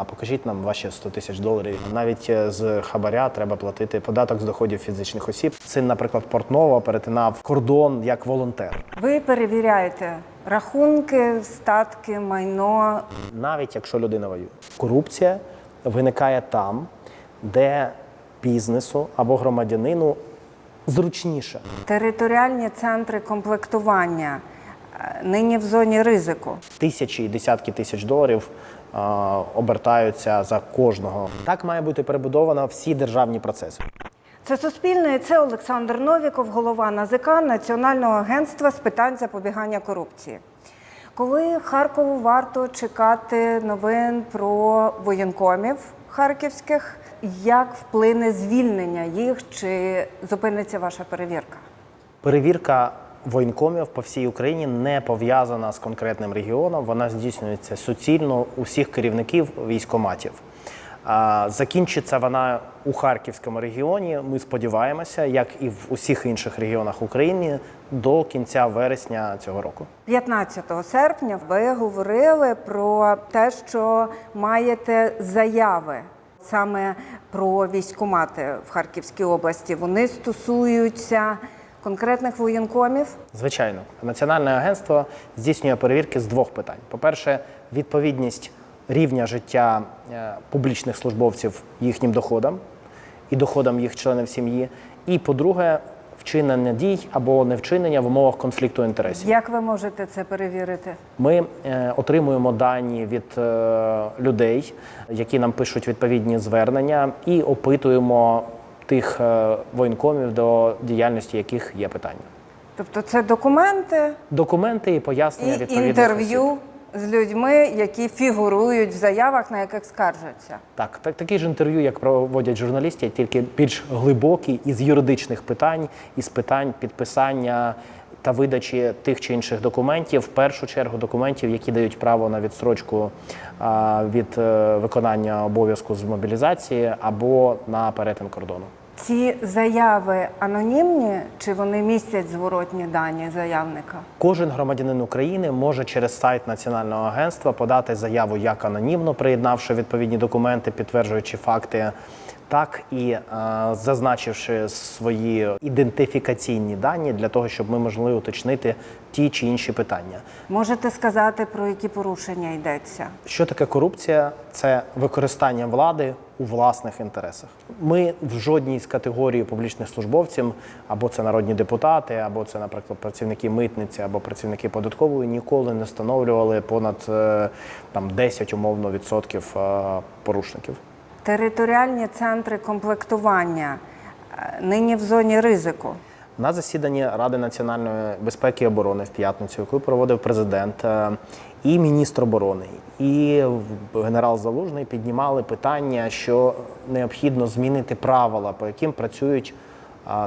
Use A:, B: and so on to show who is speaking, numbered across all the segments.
A: А покажіть нам ваші 100 тисяч доларів. Навіть е, з хабаря треба платити податок з доходів фізичних осіб. Син, наприклад, Портнова перетинав кордон як волонтер.
B: Ви перевіряєте рахунки, статки, майно.
A: навіть якщо людина воює. Корупція виникає там, де бізнесу або громадянину зручніше.
B: Територіальні центри комплектування е, нині в зоні ризику.
A: Тисячі і десятки тисяч доларів обертаються за кожного. Так має бути перебудовано всі державні процеси.
B: Це Суспільне і це Олександр Новіков, голова НАЗК Національного агентства з питань запобігання корупції. Коли Харкову варто чекати новин про воєнкомів харківських, як вплине звільнення їх чи зупиниться ваша перевірка?
A: Перевірка воєнкомів по всій Україні не пов'язана з конкретним регіоном. Вона здійснюється суцільно у всіх керівників військоматів. Закінчиться вона у Харківському регіоні. Ми сподіваємося, як і в усіх інших регіонах України, до кінця вересня цього року.
B: 15 серпня ви говорили про те, що маєте заяви саме про військкомати в Харківській області. Вони стосуються конкретних воєнкомів.
A: Звичайно, національне агентство здійснює перевірки з двох питань: по-перше, відповідність рівня життя е, публічних службовців їхнім доходам і доходам їх членів сім'ї. І по-друге, вчинення дій або невчинення в умовах конфлікту інтересів.
B: Як ви можете це перевірити?
A: Ми е, отримуємо дані від е, людей, які нам пишуть відповідні звернення, і опитуємо тих е, воєнкомів, до діяльності яких є питання.
B: Тобто це документи
A: Документи і пояснення
B: і
A: відповідних
B: інтерв'ю
A: осіб.
B: з людьми, які фігурують в заявах, на яких скаржаться.
A: Так, так, такі ж інтерв'ю, як проводять журналісти, тільки більш глибокі із юридичних питань, із питань підписання та видачі тих чи інших документів, в першу чергу документів, які дають право на відстрочку від е, виконання обов'язку з мобілізації або на перетин кордону.
B: Ці заяви анонімні чи вони містять зворотні дані заявника?
A: Кожен громадянин України може через сайт Національного агентства подати заяву як анонімно, приєднавши відповідні документи, підтверджуючи факти, так і е, зазначивши свої ідентифікаційні дані для того, щоб ми могли уточнити ті чи інші питання.
B: Можете сказати, про які порушення йдеться?
A: Що таке корупція? Це використання влади у власних інтересах. Ми в жодній з категорій публічних службовців, або це народні депутати, або це, наприклад, працівники митниці, або працівники податкової, ніколи не встановлювали понад е, там 10 умовно відсотків е, порушників.
B: Територіальні центри комплектування е, нині в зоні ризику.
A: На засіданні Ради національної безпеки і оборони в п'ятницю, яку проводив президент е, і міністр оборони, і генерал Залужний піднімали питання, що необхідно змінити правила, по яким працюють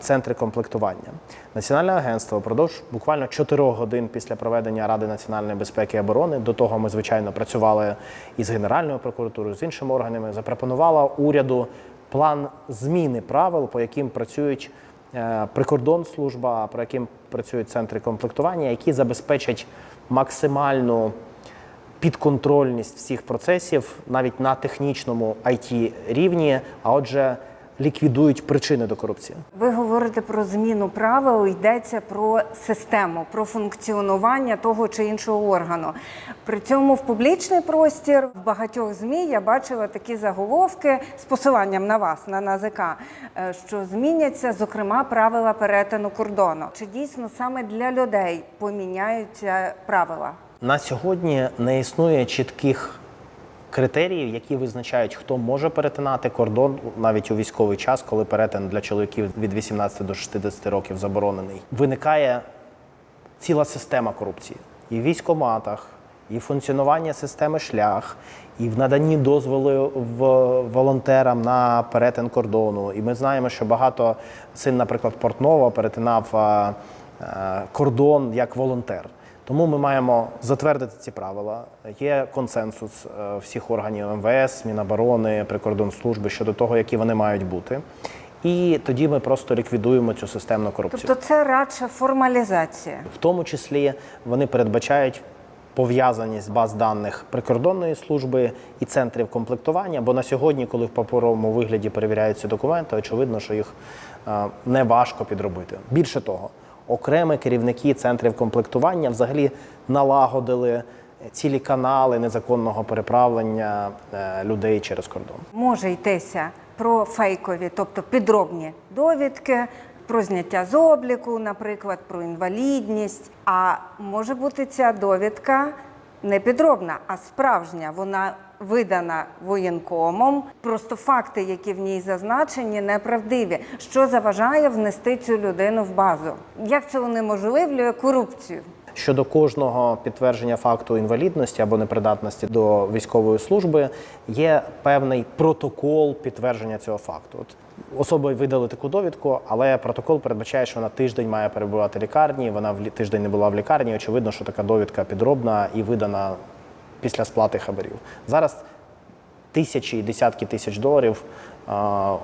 A: центри комплектування. Національне агентство впродовж буквально 4 годин після проведення Ради національної безпеки і оборони, до того ми звичайно працювали із Генеральною прокуратурою, з іншими органами, запропонувала уряду план зміни правил, по яким працюють е, прикордонслужба, по яким працюють центри комплектування, які забезпечать максимальну підконтрольність всіх процесів навіть на технічному it рівні, а отже, ліквідують причини до корупції.
B: Ви говорите про зміну правил, йдеться про систему, про функціонування того чи іншого органу. При цьому в публічний простір в багатьох змі я бачила такі заголовки з посиланням на вас, на НАЗК, е, що зміняться, зокрема, правила перетину кордону. Чи дійсно саме для людей поміняються правила?
A: На сьогодні не існує чітких критеріїв, які визначають, хто може перетинати кордон навіть у військовий час, коли перетин для чоловіків від 18 до 60 років заборонений. Виникає ціла система корупції і в військоматах, і функціонування системи шлях, і в наданні дозволу волонтерам на перетин кордону. І ми знаємо, що багато син, наприклад, Портнова перетинав а, кордон як волонтер. Тому ми маємо затвердити ці правила. Є консенсус е, всіх органів МВС, Міноборони, прикордонслужби щодо того, які вони мають бути. І тоді ми просто ліквідуємо цю системну корупцію.
B: Тобто це радше формалізація.
A: В тому числі вони передбачають пов'язаність баз даних прикордонної служби і центрів комплектування. Бо на сьогодні, коли в паперовому вигляді перевіряються документи, очевидно, що їх е, не важко підробити. Більше того, окремі керівники центрів комплектування взагалі налагодили цілі канали незаконного переправлення е, людей через кордон.
B: Може йтися про фейкові, тобто підробні довідки, про зняття з обліку, наприклад, про інвалідність. А може бути ця довідка не підробна, а справжня. Вона видана воєнкомом. Просто факти, які в ній зазначені, неправдиві. Що заважає внести цю людину в базу? Як це унеможливлює корупцію?
A: Щодо кожного підтвердження факту інвалідності або непридатності до військової служби є певний протокол підтвердження цього факту. От особи видали таку довідку, але протокол передбачає, що вона тиждень має перебувати в лікарні. Вона в тиждень не була в лікарні. Очевидно, що така довідка підробна і видана після сплати хабарів. Зараз тисячі і десятки тисяч доларів е,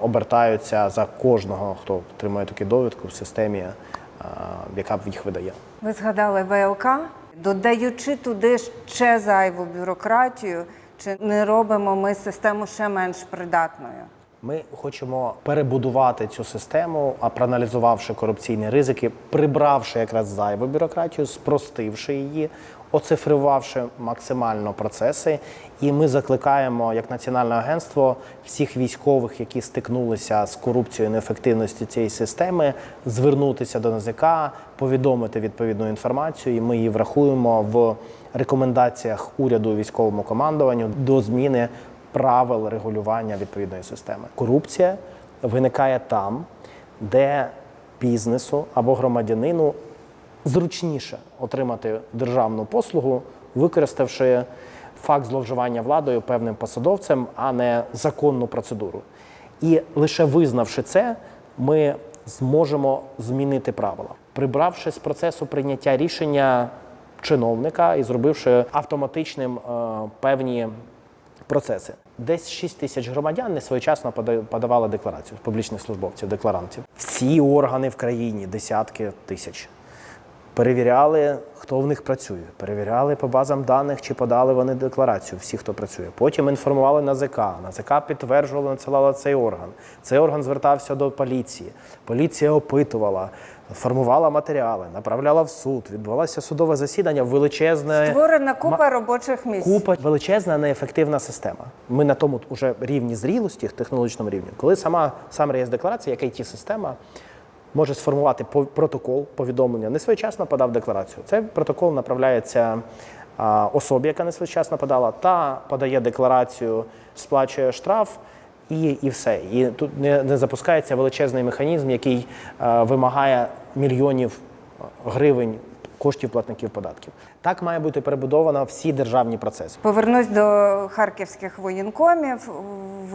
A: обертаються за кожного, хто отримує таку довідку в системі, е, яка їх видає.
B: Ви згадали ВЛК, додаючи туди ще зайву бюрократію, чи не робимо ми систему ще менш придатною?
A: Ми хочемо перебудувати цю систему, а проаналізувавши корупційні ризики, прибравши якраз зайву бюрократію, спростивши її, оцифрувавши максимально процеси. І ми закликаємо як національне агентство всіх військових, які стикнулися з корупцією і неефективністю цієї системи, звернутися до НАЗК, повідомити відповідну інформацію. І ми її врахуємо в рекомендаціях уряду військовому командуванню до зміни правил регулювання відповідної системи. Корупція виникає там, де бізнесу або громадянину зручніше отримати державну послугу, використавши факт зловживання владою певним посадовцем, а не законну процедуру. І лише визнавши це, ми зможемо змінити правила, прибравши з процесу прийняття рішення чиновника і зробивши автоматичним е, певні процеси. Десь 6 тисяч громадян не своєчасно подавали декларацію публічних службовців, декларантів. Всі органи в країні, десятки тисяч. Перевіряли, хто в них працює. Перевіряли по базам даних, чи подали вони декларацію, всі, хто працює. Потім інформували НАЗК. НАЗК підтверджувало, надсилало цей орган. Цей орган звертався до поліції. Поліція опитувала, формувала матеріали, направляла в суд. Відбувалося судове засідання, величезне.
B: Створена купа робочих місць.
A: Купа величезна неефективна система. Ми на тому уже рівні зрілості, технологічному рівні, коли сама сам реєстр декларації, як it система може сформувати протокол повідомлення, несвоєчасно подав декларацію. Цей протокол направляється особі, яка несвоєчасно подала, та подає декларацію, сплачує штраф. І, і все. І тут не, не запускається величезний механізм, який е, вимагає мільйонів гривень коштів платників податків. Так має бути перебудовано всі державні процеси.
B: Повернусь до харківських воєнкомів. В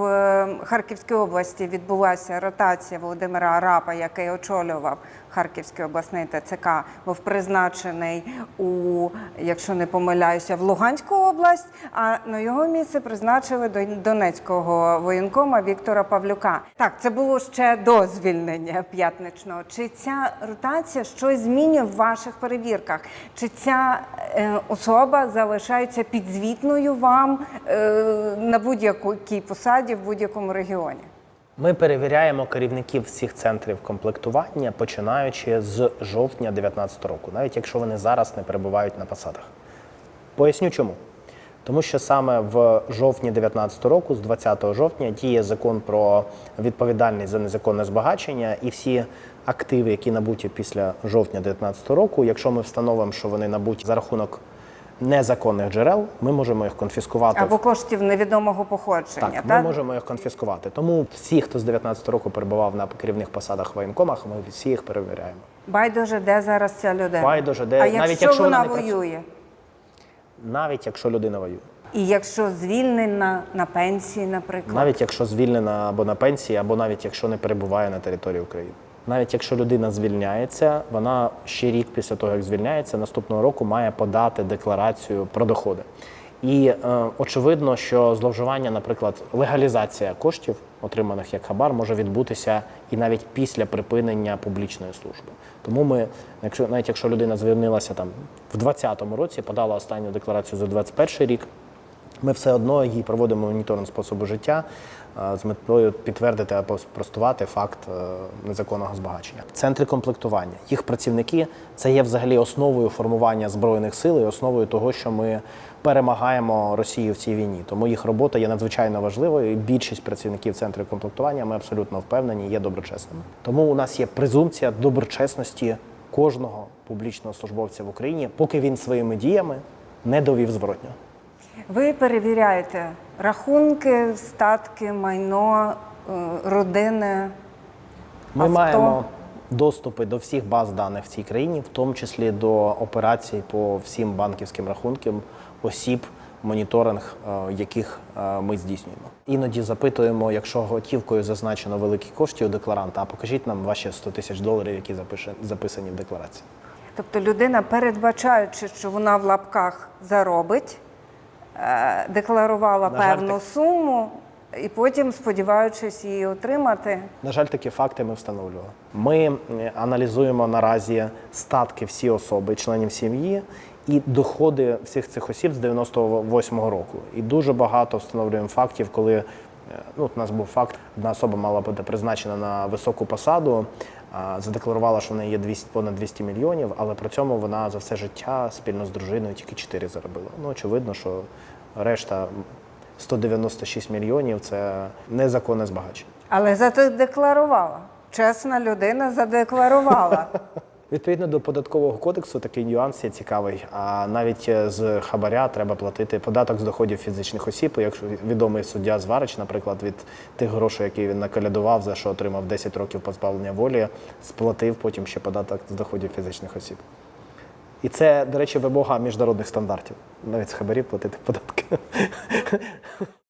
B: Харківській області відбулася ротація Володимира Арапа, який очолював Харківський обласний ТЦК, був призначений у, якщо не помиляюся, в Луганську область. А на його місце призначили до Донецького воєнкома Віктора Павлюка. Так, це було ще до звільнення п'ятничного. Чи ця ротація щось змінює в ваших перевірках? Чи ця е, особа залишається підзвітною вам е, на будь-якій посаді в будь-якому регіоні?
A: Ми перевіряємо керівників всіх центрів комплектування, починаючи з жовтня 2019 року, навіть якщо вони зараз не перебувають на посадах. Поясню чому. Тому що саме в жовтні 2019 року, з 20 жовтня, діє закон про відповідальність за незаконне збагачення і всі активи, які набуті після жовтня 2019 року, якщо ми встановимо, що вони набуті за рахунок незаконних джерел, ми можемо їх конфіскувати
B: Або коштів невідомого походження?
A: так, ми можемо їх конфіскувати. Тому всі, хто з 19 року перебував на керівних посадах в воєнкомах, ми всі їх перевіряємо.
B: Байдуже, де зараз ця людина?
A: Байдуже, де-
B: а
A: навіть
B: якщо,
A: якщо
B: вона,
A: вона не працює.
B: воює?
A: Навіть якщо людина воює,
B: І якщо звільнена на пенсії, наприклад,
A: навіть якщо звільнена або на пенсії, або навіть якщо не перебуває на території України. Навіть якщо людина звільняється, вона ще рік після того, як звільняється, наступного року має подати декларацію про доходи. І е, очевидно, що зловживання, наприклад, легалізація коштів, отриманих як хабар, може відбутися і навіть після припинення публічної служби. Тому ми, якщо навіть якщо людина звернилася там в 2020 році, подала останню декларацію за 2021 рік, ми все одно їй проводимо моніторинг способу життя з метою підтвердити або спростувати факт е, незаконного збагачення. Центри комплектування, їх працівники це є взагалі основою формування збройних сил і основою того, що ми перемагаємо Росію в цій війні. Тому їх робота є надзвичайно важливою. І більшість працівників центрів комплектування ми абсолютно впевнені є доброчесними. Тому у нас є презумпція доброчесності кожного публічного службовця в Україні, поки він своїми діями не довів зворотньо.
B: Ви перевіряєте рахунки, статки, майно, е, родини.
A: Ми
B: Авто.
A: маємо доступи до всіх баз даних в цій країні, в тому числі до операцій по всім банківським рахункам осіб, моніторинг е, яких е, ми здійснюємо. Іноді запитуємо, якщо готівкою зазначено великі кошти у декларанта, а покажіть нам ваші 100 тисяч доларів, які записані в декларації.
B: Тобто людина, передбачаючи, що вона в лапках заробить, декларувала
A: На жаль,
B: певну
A: так.
B: суму і потім, сподіваючись її отримати,
A: На жаль, такі факти ми встановлювали. Ми е, аналізуємо наразі статки всі особи, членів сім'ї і доходи всіх цих осіб з 98-го року. І дуже багато встановлюємо фактів, коли е, ну, у нас був факт, одна особа мала бути призначена на високу посаду. Задекларувала, що в неї є 200, понад 200 мільйонів, але при цьому вона за все життя спільно з дружиною тільки 4 заробила. Ну, очевидно, що решта 196 мільйонів це незаконне збагачення.
B: але задекларувала. декларувала. Чесна людина задекларувала.
A: Відповідно до податкового кодексу, такий нюанс є цікавий. А навіть е, з хабаря треба платити податок з доходів фізичних осіб. Якщо відомий суддя Зварич, наприклад, від тих грошей, які він накалядував, за що отримав 10 років позбавлення волі, сплатив потім ще податок з доходів фізичних осіб. І це, до речі, вимога міжнародних стандартів. Навіть з хабарів платити податки.